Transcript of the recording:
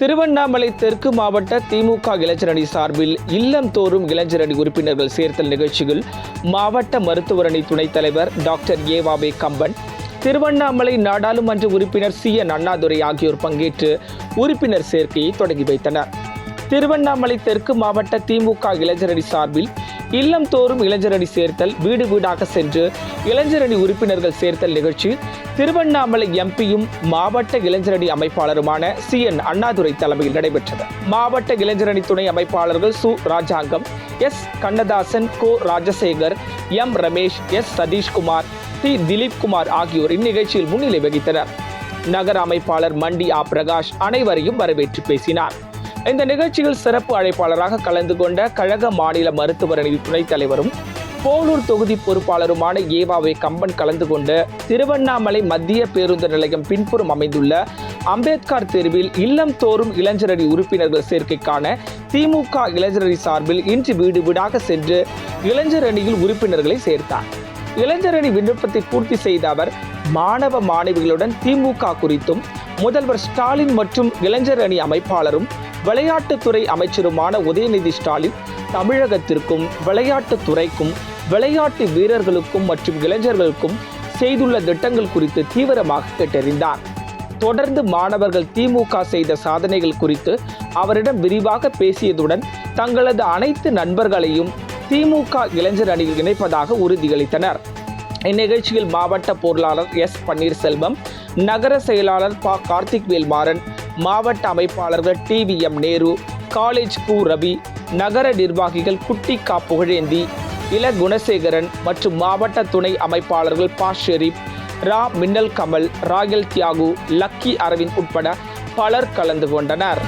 திருவண்ணாமலை தெற்கு மாவட்ட திமுக இளைஞரணி சார்பில் இல்லம் தோறும் இளைஞரணி உறுப்பினர்கள் சேர்த்தல் நிகழ்ச்சியில் மாவட்ட மருத்துவரணி துணைத் தலைவர் டாக்டர் ஏவாபே கம்பன் திருவண்ணாமலை நாடாளுமன்ற உறுப்பினர் சி என் அண்ணாதுரை ஆகியோர் பங்கேற்று உறுப்பினர் சேர்க்கையை தொடங்கி வைத்தனர். திருவண்ணாமலை தெற்கு மாவட்ட திமுக இளைஞரணி சார்பில் இல்லம் தோறும் இளைஞரணி சேர்த்தல் வீடு வீடாக சென்று இளைஞரணி உறுப்பினர்கள் சேர்த்தல் நிகழ்ச்சி. திருவண்ணாமலை எம்பியும் மாவட்ட இளைஞரணி அமைப்பாளருமான சி என் அண்ணாதுரை தலைமையில் நடைபெற்றது. மாவட்ட இளைஞரணி துணை அமைப்பாளர்கள் சு ராஜாங்கம் எஸ் கண்ணதாசன் கோ Rajasekar M Ramesh S Sathishkumar T Dilip Kumar ஆகியோர் இந்நிகழ்ச்சியில் முன்னிலை வகித்தனர். நகர அமைப்பாளர் மண்டி ஆ பிரகாஷ் அனைவரையும் வரவேற்று பேசினார். இந்த நிகழ்ச்சியில் சிறப்பு அழைப்பாளராக கலந்து கொண்ட கழக மாநில மருத்துவரணி துணைத் தலைவரும் போலூர் தொகுதி பொறுப்பாளருமான ஏவாவை கம்பன் கலந்து கொண்டு திருவண்ணாமலை மத்திய பேருந்து நிலையம் பின்புறம் அமைந்துள்ள அம்பேத்கர் தெருவில் இல்லம் தோறும் இளைஞரணி உறுப்பினர்கள் சேர்க்கைக்கான திமுக இளைஞரணி சார்பில் இன்று வீடு வீடாக சென்று இளைஞரணியில் உறுப்பினர்களை சேர்த்தார். இளைஞரணி விண்ணப்பத்தை பூர்த்தி செய்த அவர் மாணவ மாணவிகளுடன் திமுக குறித்தும் முதல்வர் ஸ்டாலின் மற்றும் இளைஞர் அணி அமைப்பாளரும் விளையாட்டுத்துறை அமைச்சருமான உதயநிதி ஸ்டாலின் தமிழகத்திற்கும் விளையாட்டுத்துறைக்கும் விளையாட்டு வீரர்களுக்கும் மற்றும் இளைஞர்களுக்கும் செய்துள்ள திட்டங்கள் குறித்து தீவிரமாக கேட்டறிந்தார். தொடர்ந்து மாணவர்கள் திமுக செய்த சாதனைகள் குறித்து அவரிடம் விரிவாக பேசியதுடன் தங்களது அனைத்து நண்பர்களையும் திமுக இளைஞர் அணியில் இணைப்பதாக உறுதியளித்தனர். இந்நிகழ்ச்சியில் மாவட்ட பொருளாளர் எஸ். பன்னீர்செல்வம் நகர செயலாளர் ப. கார்த்திக் வேல்மாறன் மாவட்ட அமைப்பாளர்கள் T V M Nehru college கு ரவி நகர நிர்வாகிகள் குட்டி கா புகழேந்தி இல குணசேகரன் மற்றும் மாவட்ட துணை அமைப்பாளர்கள் பா ஷெரீப் ரா மின்னல் கமல் ராயல் தியாகு லக்கி அரவிந்த் உட்பட பலர் கலந்து கொண்டனர்.